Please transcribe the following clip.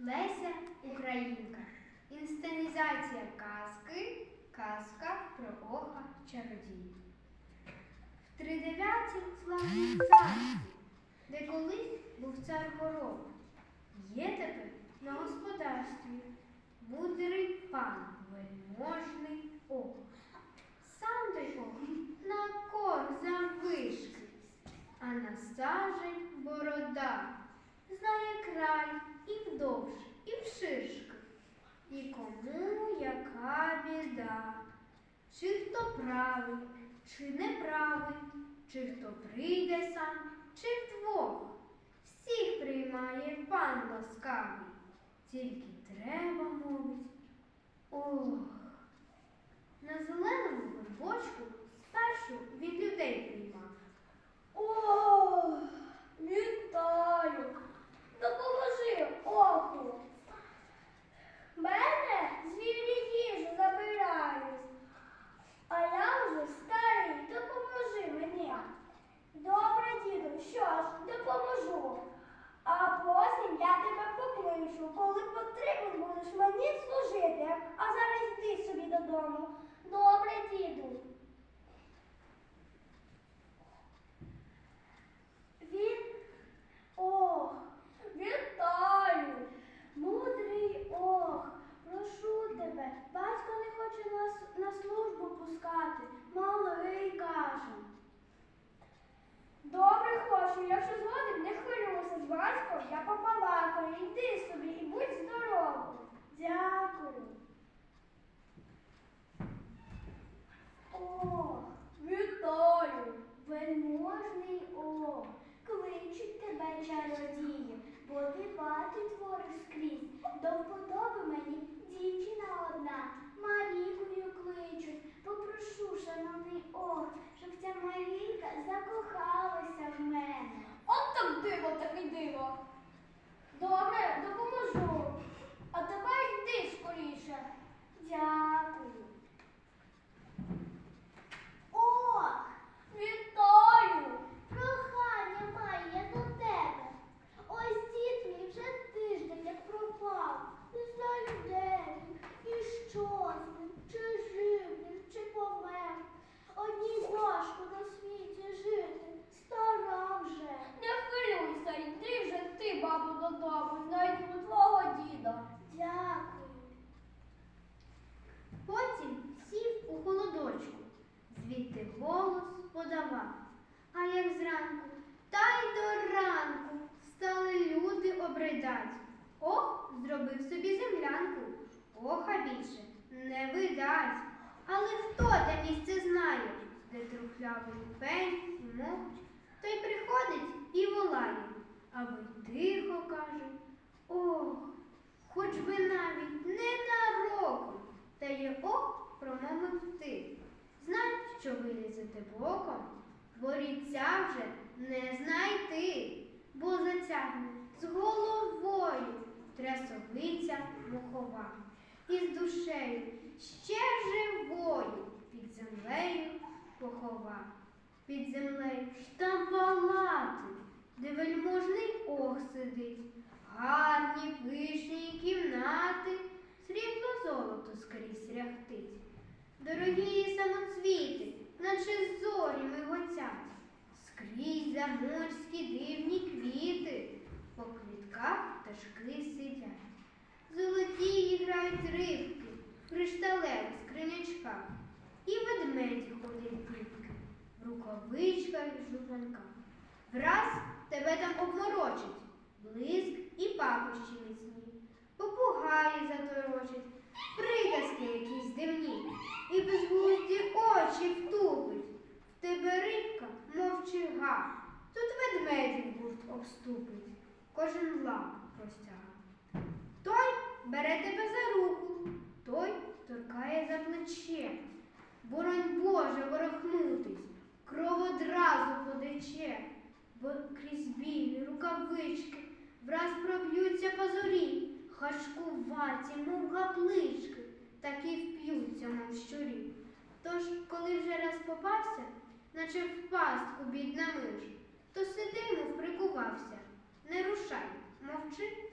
Леся Українка. Інсценізація казки. Казка про Оха чародія. В тридев'ятій славній царстві, де колись був цар горох, є тепер на господарстві мудрий пан, вельможний ох. Сам той ох на кор завишки, а на сажень борода, вдовж, і вширшки. І кому яка біда, чи хто правий, чи неправий, чи хто прийде сам, чи вдвох. Всіх приймає пан ласкавий, тільки треба, мовить. Ох. На зеленому горбочку спершу від людей приймав. О, вітаю! Допоможи оку. Мене звірі їжу забирають. А я вже старий, допоможи мені. Добре, діду, що ж, допоможу. А потім я тебе покличу, коли потрібен будеш мені служити. А зараз йди собі додому. Добре, діду. Він ох, вітаю, мудрий ох, прошу тебе, батько не хоче нас на службу пускати, малий каже. Добре хочу, якщо згоден, не хвилюйся з батьком, я побалакаю, йди собі і будь здоровий. Дякую. Ох, вітаю, вельможний ох, чародії, бо ти бати твориш скрізь. До вподоби мені дівчина одна, Марікою кличуть. Попрошу, шановний ох, щоб ця Марійка закохалася в мене. От так диво, так і диво. Добре, допоможу. А тепер йди скоріше. Дякую. О, вітаю! Прохання маю я до тебе. Ось дід мій вже тиждень як пропав. Не знаю, де він, і що з ним, чи жив він, чи помер. Одній важко на світі жити, стара вже. Не хвилюйся, йди вже ти, бабу, додому, знайдемо твого діда. Дякую. Потім сів у холодочку, звідти голос подавав. А як зранку, та й до ранку стали люди обридать. Ох, зробив собі землянку, оха більше не видать. Але хто те місце знає, де трухлявий пень мовч, той приходить і волає, аби тихо каже, ох, хоч би навіть ненароком, та є ох, промовив ти. Знай, що вилізете боком, боріться вже не знайти, бо затягне з головою трясовиця мухова, і з душею ще живою під землею похова, під землею штампалати, де вельможний ох сидить, самоцвіти, наче зорі миготять, скрізь заморські дивні квіти, по квітках пташки сидять. Золоті грають рибки, в кришталевих скринячках, і ведмеді ходять дітки, в рукавичках і жупанках. Враз тебе там обморочить, блиск і пахощі міцні, попугаї заторочать, приказки і безглузді очі втупить. В тебе рибка, мов чига, тут ведмедів гурт обступить, кожен лап простяга. Той бере тебе за руку, той торкає за плече. Боронь Боже ворохнутись, кров одразу потече, бо крізь білі рукавички враз проб'ються позорі, хашкуваті, мов гаплички, так і вп'ються, мов щурі. Тож, коли вже раз попався, наче в пастку бідна миш, то сиди, мов прикувався, не рушай, мовчи